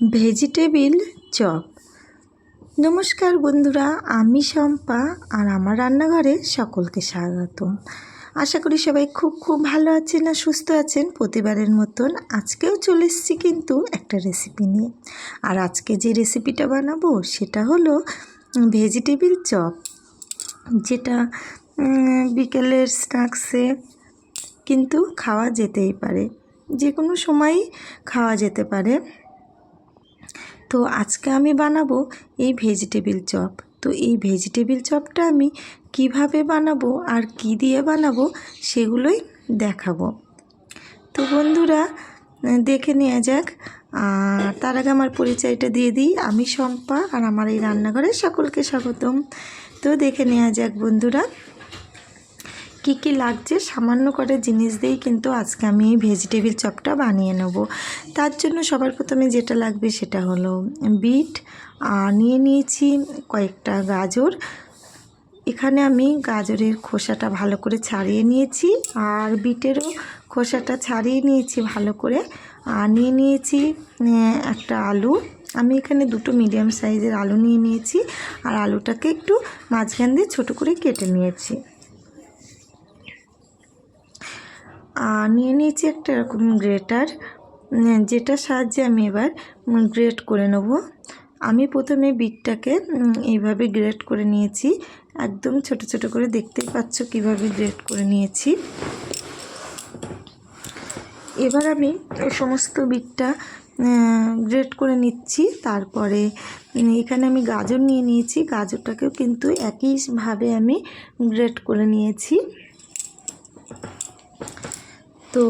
Vegetable chop. নমস্কার বন্ধুরা, আমি শম্পা আর আমার রান্নাঘরে সকলকে স্বাগতম। আশা করি সবাই খুব খুব ভালো আছেন আর সুস্থ আছেন। প্রতিবারের মতন আজকেও চলে এসেছি কিন্তু একটা রেসিপি নিয়ে। আর আজকে যে রেসিপিটা বানাবো সেটা হলো ভেজিটেবিল চপ, যেটা বিকেলের স্ন্যাক্সে কিন্তু খাওয়া যেতেই পারে। যে কোনো সময়ই খাওয়া যেতে পারে। তো আজকে আমি বানাবো এই ভেজিটেবিল চপ তো এই ভেজিটেবিল চপটা আমি কীভাবে বানাবো আর কি দিয়ে বানাবো সেগুলোই দেখাবো। তো বন্ধুরা, দেখে নেওয়া যাক। আর তার আগে আমার পরিচয়টা দিয়ে দিই। আমি শম্পা আর আমার এই রান্নাঘরে সকলকে স্বাগতম। তো দেখে নেওয়া যাক বন্ধুরা। কী কী লাগছে সামান্য করে জিনিস দিয়েই কিন্তু আজকে আমি এই ভেজিটেবিল চপটা বানিয়ে নেব। তার জন্য সবার প্রথমে যেটা লাগবে সেটা হলো বিট নিয়ে নিয়েছি কয়েকটা গাজর। এখানে আমি গাজরের খোসাটা ভালো করে ছাড়িয়ে নিয়েছি, আর বিটেরও খোসাটা ছাড়িয়ে নিয়েছি ভালো করে। আর নিয়ে নিয়েছি একটা আলু। আমি এখানে দুটো মিডিয়াম সাইজের আলু নিয়ে নিয়েছি, আর আলুটাকে একটু মাঝখান দিয়ে ছোটো করে কেটে নিয়েছি আর নিয়ে নিয়েছি একটা এরকম গ্রেটার যেটার সাহায্যে আমি এবার গ্রেট করে নেব। আমি প্রথমে বিটটাকে এইভাবে গ্রেট করে নিয়েছি। একদম ছোট ছোট করে দেখতেই পাচ্ছ কীভাবে গ্রেট করে নিয়েছি। এবার আমি সমস্ত বিটটা গ্রেট করে নিচ্ছি। তারপরে এখানে আমি গাজর নিয়ে নিয়েছি। গাজরটাকেও কিন্তু একইভাবে আমি গ্রেট করে নিয়েছি। তো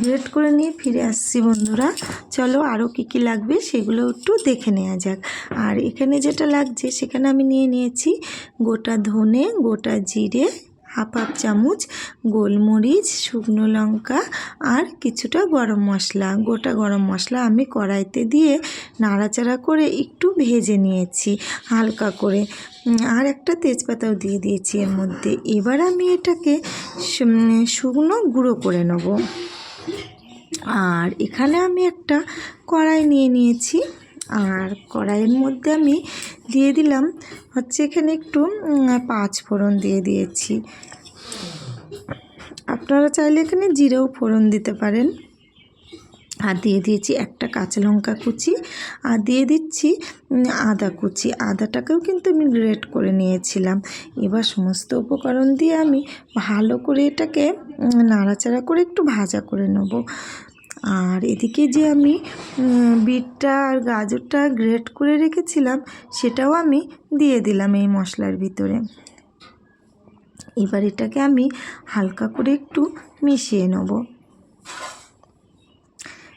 গ্রেড করে নিয়ে ফিরে আসছি বন্ধুরা। চলো আরও কী কী লাগবে সেগুলো একটু দেখে নেওয়া যাক। আর এখানে যেটা লাগছে সেখানে আমি নিয়ে নিয়েছি গোটা ধনে, গোটা জিরে, হাফ হাফ চামচ গোলমরিচ, শুকনো লঙ্কা আর কিছুটা গরম মশলা। গোটা গরম মশলা আমি কড়াইতে দিয়ে নাড়াচাড়া করে একটু ভেজে নিয়েছি, হালকা করে। আর একটা তেজপাতাও দিয়ে দিয়েছি এর মধ্যে। এবার আমি এটাকে শুকনো গুঁড়ো করে নেব। আর এখানে আমি একটা কড়াই নিয়ে নিয়েছি। আর কড়াইয়ের মধ্যে আমি দিয়ে দিলাম হচ্ছে এখানে একটু পাঁচ ফোড়ন দিয়ে দিয়েছি। আপনারা চাইলে এখানে জিরেও ফোড়ন দিতে পারেন। আর দিয়ে দিয়েছি একটা কাঁচা লঙ্কা কুচি আর দিয়ে দিচ্ছি আদা কুচি। আদাটাকেও কিন্তু আমি গ্রেট করে নিয়েছিলাম। এবার সমস্ত উপকরণ দিয়ে আমি ভালো করে এটাকে নাড়াচাড়া করে একটু ভাজা করে নেব। আর এদিকে যে আমি বিটটা আর গাজরটা গ্রেট করে রেখেছিলাম, সেটাও আমি দিয়ে দিলাম এই মশলার ভিতরে। এবার এটাকে আমি হালকা করে একটু মিশিয়ে নেব।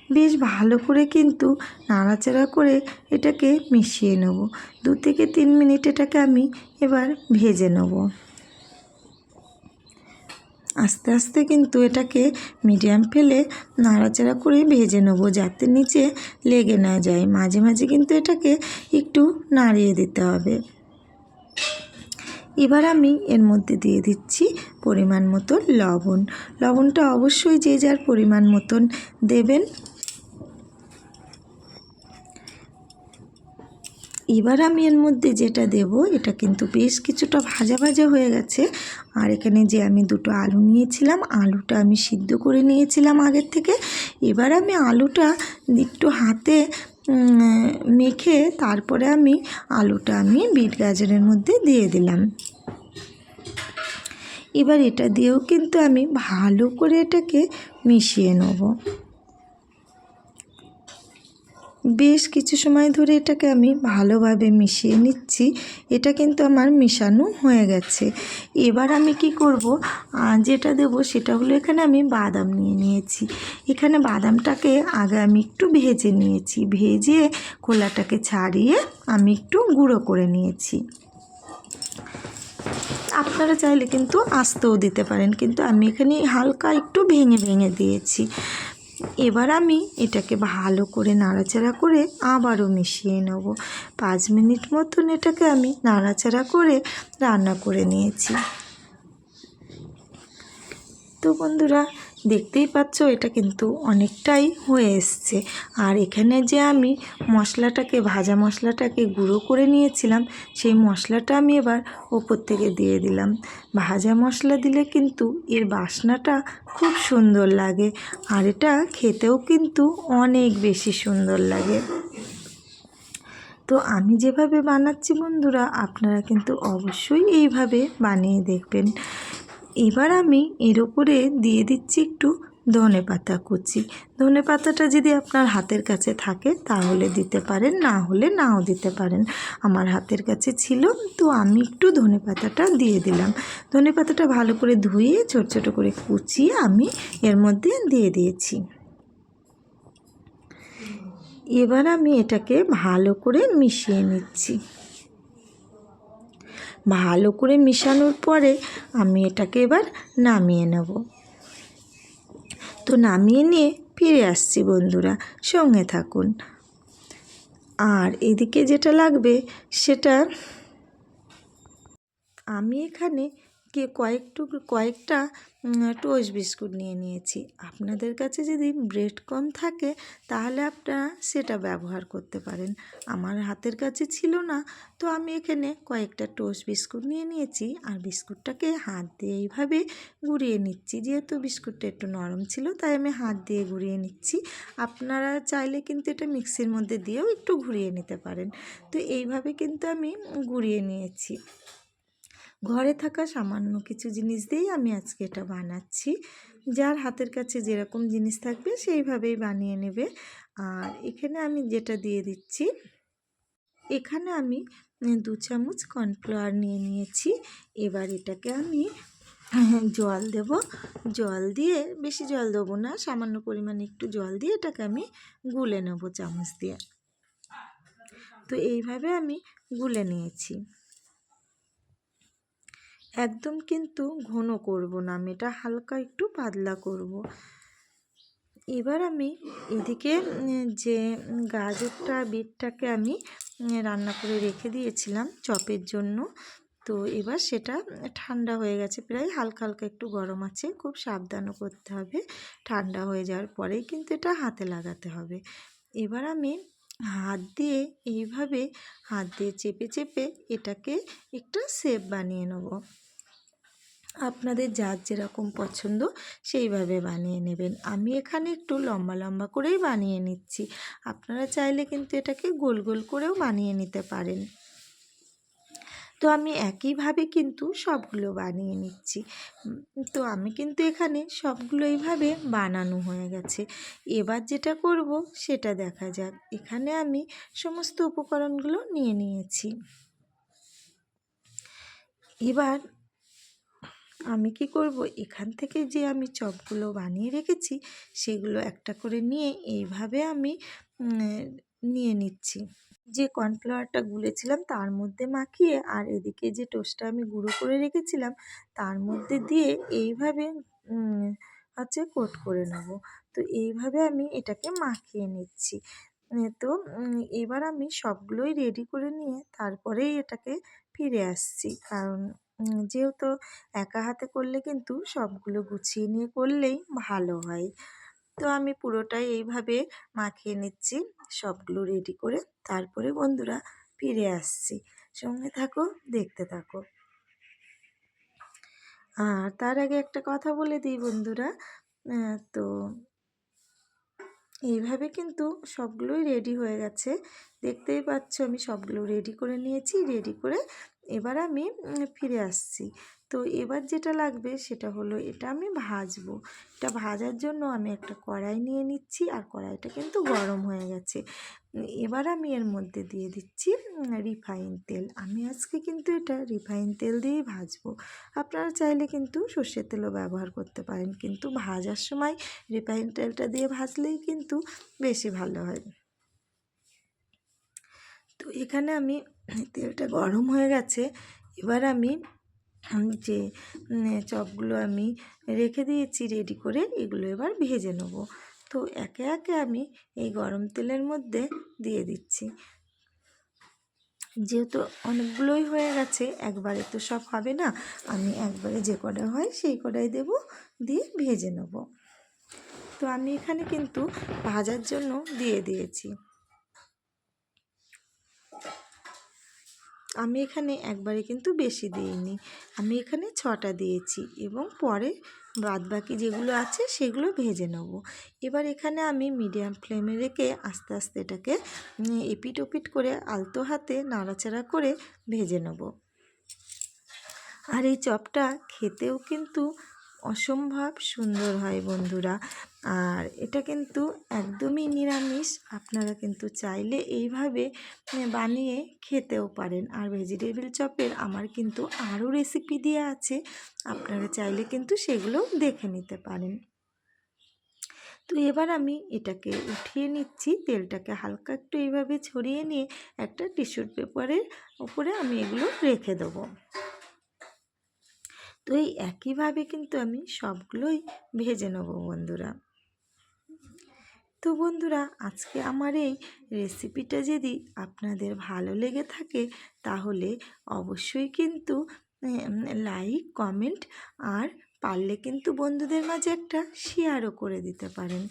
বেশ ভালো করে কিন্তু নাড়াচাড়া করে এটাকে মিশিয়ে নেব। দু থেকে তিন মিনিট এটাকে আমি এবার ভেজে নেব। আস্তে আস্তে কিন্তু এটাকে মিডিয়াম ফেলে নাড়াচাড়া করে ভেজে নেব যাতে নিচে লেগে না যায়। মাঝে মাঝে কিন্তু এটাকে একটু নাড়িয়ে দিতে হবে। এবার আমি এর মধ্যে দিয়ে দিচ্ছি পরিমাণ মতো লবণ। লবণটা অবশ্যই যে যার পরিমাণ মতন দেবেন এবার আমি এর মধ্যে যেটা দেব, এটা কিন্তু বেশ কিছুটা ভাজা ভাজা হয়ে গেছে। আর এখানে যে আমি দুটো আলু নিয়েছিলাম, আলুটা আমি সিদ্ধ করে নিয়েছিলাম আগের থেকে। এবার আমি আলুটা একটু হাতে মেখে তারপরে আমি আলুটা আমি বিট গাজরের মধ্যে দিয়ে দিলাম। এবার এটা দিয়েও কিন্তু আমি ভালো করে এটাকে মিশিয়ে নেব। বেশ কিছু সময় ধরে এটাকে আমি ভালোভাবে মিশিয়ে নিচ্ছি। এটা কিন্তু আমার মিশানো হয়ে গেছে। এবার আমি কি করব? যেটা দেব সেটা হলো এখানে আমি বাদাম নিয়ে নিয়েছি। এখানে বাদামটাকে আগে আমি একটু ভেজে নিয়েছি। ভেজে খোলাটাকে ছাড়িয়ে আমি একটু গুঁড়ো করে নিয়েছি। আপনারা চাইলে কিন্তু আস্তেও দিতে পারেন, কিন্তু আমি এখানে হালকা একটু ভেঙে ভেঙে দিয়েছি। এবার আমি এটাকে ভালো করে নাড়াচাড়া করে আবারও মিশিয়ে নেব। পাঁচ মিনিট মতন এটাকে আমি নাড়াচাড়া করে রান্না করে নিয়েছি। তো বন্ধুরা দেখতেই পাচ্ছ, এটা কিন্তু অনেকটাই হয়ে এসছে। আর এখানে যে আমি মশলাটাকে, ভাজা মশলাটাকে গুঁড়ো করে নিয়েছিলাম, সেই মশলাটা আমি এবার ওপর থেকে দিয়ে দিলাম। ভাজা মশলা দিলে কিন্তু এর বাসনাটা খুব সুন্দর লাগে, আর এটা খেতেও কিন্তু অনেক বেশি সুন্দর লাগে। তো আমি যেভাবে বানাচ্ছি বন্ধুরা, আপনারা কিন্তু অবশ্যই এইভাবে বানিয়ে দেখবেন। এবার আমি এর উপরে দিয়ে দিচ্ছি একটু ধনে পাতা কুচি। ধনে পাতাটা যদি আপনার হাতের কাছে থাকে তাহলে দিতে পারেন, না হলে নাও দিতে পারেন। আমার হাতের কাছে ছিল, তো আমি একটু ধনে পাতাটা দিয়ে দিলাম। ধনে পাতাটা ভালো করে ধুয়ে ছোট ছোট করে কুচিয়ে আমি এর মধ্যে দিয়ে দিয়েছি। এবার আমি এটাকে ভালো করে মিশিয়ে নিচ্ছি। ভালো করে মেশানোর পরে আমি এটাকে এবার নামিয়ে নেব। তো নামিয়ে নিয়ে ফিরে আসছি বন্ধুরা, সঙ্গে থাকুন। আর এদিকে যেটা লাগবে সেটা আমি এখানে কে কয়েকটু, কয়েকটা টোস্ট বিস্কুট নিয়ে নিয়েছি। আপনাদের কাছে যদি ব্রেড কম থাকে, তাহলে আপনারা সেটা ব্যবহার করতে পারেন। আমার হাতের কাছে ছিল না, তো আমি এখানে কয়েকটা টোস্ট বিস্কুট নিয়ে নিয়েছি। আর বিস্কুটটাকে হাত দিয়ে এইভাবে গুঁড়িয়ে নিচ্ছি। যেহেতু বিস্কুটটা একটু নরম ছিল, তাই আমি হাত দিয়ে গুঁড়িয়ে নিচ্ছি। আপনারা চাইলে কিন্তু এটা মিক্সির মধ্যে দিয়েও একটু ঘুরিয়ে নিতে পারেন। তো এইভাবে কিন্তু আমি গুঁড়িয়ে নিয়েছি। ঘরে থাকা সামান্য কিছু জিনিস দিয়েই আমি আজকে এটা বানাচ্ছি। যার হাতের কাছে যেরকম জিনিস থাকবে সেইভাবেই বানিয়ে নেবে। আর এখানে আমি যেটা দিয়ে দিচ্ছি, এখানে আমি দু চামচ কর্নফ্লাওয়ার নিয়ে নিয়েছি। এবার এটাকে আমি জল দেব। জল দিয়ে, বেশি জল দেবো না, সামান্য পরিমাণে একটু জল দিয়ে এটাকে আমি গুলে নেব চামচ দিয়ে। তো এইভাবে আমি গুলে নিয়েছি। একদম কিন্তু ঘন করব না, আমি এটা হালকা একটু পাতলা করব। এবার আমি এদিকে যে গাজরটা, বিটটাকে আমি রান্না করে রেখে দিয়েছিলাম চপের জন্য। তো এবার সেটা ঠান্ডা হয়ে গেছে, প্রায় হালকা হালকা একটু গরম আছে, খুব সাবধানও করতে হবে, ঠান্ডা হয়ে যাওয়ার পরেই কিন্তু এটা হাতে লাগাতে হবে। এবার আমি হাত দিয়ে এইভাবে, হাত দিয়ে চেপে চেপে এটাকে একটা শেপ বানিয়ে নেব। আপনাদের যার যেরকম পছন্দ সেইভাবে বানিয়ে নেবেন। আমি এখানে একটু লম্বা লম্বা করেই বানিয়ে নিচ্ছি। আপনারা চাইলে কিন্তু এটাকে গোল গোল করেও বানিয়ে নিতে পারেন। তো আমি একইভাবে কিন্তু সবগুলো বানিয়ে নিচ্ছি। তো আমি কিন্তু এখানে সবগুলো এইভাবে বানানো হয়ে গেছে। এবার যেটা করব সেটা দেখা যাক। এখানে আমি সমস্ত উপকরণগুলো নিয়ে নিয়েছি। এবার আমি কি করব? এখান থেকে যে আমি চপগুলো বানিয়ে রেখেছি, সেগুলো একটা করে নিয়ে এইভাবে আমি নিয়ে নিচ্ছি। যে কর্নফ্লাওয়ারটা গুলেছিলাম তার মধ্যে মাখিয়ে আর এদিকে যে টোস্টটা আমি গুঁড়ো করে রেখেছিলাম, তার মধ্যে দিয়ে এইভাবে হচ্ছে কোট করে নেব। তো এইভাবে আমি এটাকে মাখিয়ে নিচ্ছি। তো এবার আমি সবগুলোই রেডি করে নিয়ে তারপরেই এটাকে ফিরে আসছি। কারণ যেহেতু একা হাতে করলে কিন্তু সবগুলো গুছিয়ে নিয়ে করলেই ভালো হয়। তো আমি পুরোটাই এইভাবে মাখিয়ে নিচ্ছি, সবগুলো রেডি করে তারপরে বন্ধুরা ফিরে আসছি। সঙ্গে থাকো, দেখতে থাকো। আর তার আগে একটা কথা বলে দিই বন্ধুরা তো এইভাবে কিন্তু সবগুলোই রেডি হয়ে গেছে। দেখতেই পাচ্ছ আমি সবগুলো রেডি করে নিয়েছি রেডি করে এবার আমি ফিরে আসছি। তো এবার যেটা লাগবে সেটা হলো এটা আমি ভাজবো। এটা ভাজার জন্য আমি একটা কড়াই নিয়ে নিচ্ছি আর কড়াইটা কিন্তু গরম হয়ে গেছে। এবার আমি এর মধ্যে দিয়ে দিচ্ছি রিফাইন তেল। আমি আজকে কিন্তু এটা রিফাইন তেল দিয়েই ভাজবো। আপনারা চাইলে কিন্তু সর্ষের তেলও ব্যবহার করতে পারেন। কিন্তু ভাজার সময় রিফাইন তেলটা দিয়ে ভাজলেই কিন্তু বেশি ভালো হয়। তো এখানে আমি তেলটা গরম হয়ে গেছে। এবার আমি যে চপগুলো আমি রেখে দিয়েছি রেডি করে, এগুলো এবার ভেজে নেব। তো একে একে আমি এই গরম তেলের মধ্যে দিয়ে দিচ্ছি। যেহেতু অনেকগুলোই হয়ে গেছে, একবারে তো সব হবে না, আমি একবারে যে কটা হয় সেই কটাই দেব, দিয়ে ভেজে নেব। তো আমি এখানে কিন্তু ভাজার জন্য দিয়ে দিয়েছি। আমি এখানে একবারে কিন্তু বেশি দিইনি। আমি এখানে ছটা দিয়েছি এবং পরে বাদ বাকি যেগুলো আছে সেগুলো ভেজে নেব। এবার এখানে আমি মিডিয়াম ফ্লেমে রেখে আস্তে আস্তে এটাকে এপিট ওপিট করে আলতো হাতে নাড়াচাড়া করে ভেজে নেব। আর এই চপটা খেতেও কিন্তু অসম্ভব সুন্দর হয় বন্ধুরা। আর এটা কিন্তু একদমই নিরামিষ। আপনারা কিন্তু চাইলে এইভাবে বানিয়ে খেতেও পারেন। আর ভেজিটেবিল চপের আমার কিন্তু আরও রেসিপি দেওয়া আছে। আপনারা চাইলে কিন্তু সেগুলো দেখে নিতে পারেন। তো এবার আমি এটাকে উঠিয়ে নিচ্ছি। তেলটাকে হালকা একটু এইভাবে ছড়িয়ে নিয়ে একটা টিস্যুর পেপারের উপরে আমি এগুলো রেখে দেবো। তো এই একইভাবে কিন্তু আমি সবগুলোই ভেজে নেব বন্ধুরা। তো বন্ধুরা, আজকে আমার এই রেসিপিটা যদি আপনাদের ভালো লেগে থাকে, তাহলে অবশ্যই কিন্তু লাইক, কমেন্ট আর পারলে কিন্তু বন্ধুদের মাঝে একটা শেয়ারও করে দিতে পারেন।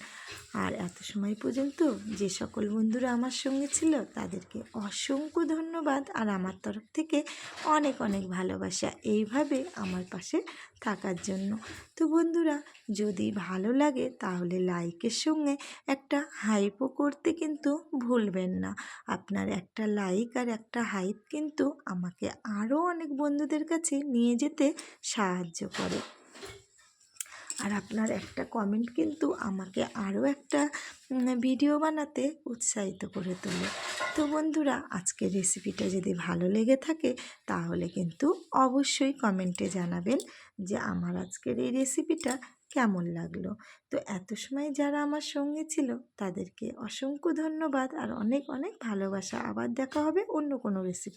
আর এত সময় পর্যন্ত যে সকল বন্ধুরা আমার সঙ্গে ছিল, তাদেরকে অসংখ্য ধন্যবাদ। আর আমার তরফ থেকে অনেক অনেক ভালোবাসা। এইভাবে আমার পাশে থাকার জন্য। তো বন্ধুরা, যদি ভালো লাগে তাহলে লাইকের সঙ্গে একটা হাইপও করতে কিন্তু ভুলবেন না। আপনার একটা লাইক আর একটা হাইপ কিন্তু আমাকে আরও অনেক বন্ধুদের কাছে নিয়ে যেতে সাহায্য করে। আর আপনার একটা কমেন্ট কিন্তু আমাকে আরও একটা ভিডিও বানাতে উৎসাহিত করে তোলে। তো বন্ধুরা, আজকের রেসিপিটা যদি ভালো লেগে থাকে, তাহলে কিন্তু অবশ্যই কমেন্টে জানাবেন যে আমার আজকের এই রেসিপিটা কেমন লাগল। তো এত সময় যারা আমার সঙ্গে ছিল, তাদেরকে অসংখ্য ধন্যবাদ আর অনেক অনেক ভালোবাসা। আবার দেখা হবে অন্য কোনো রেসিপি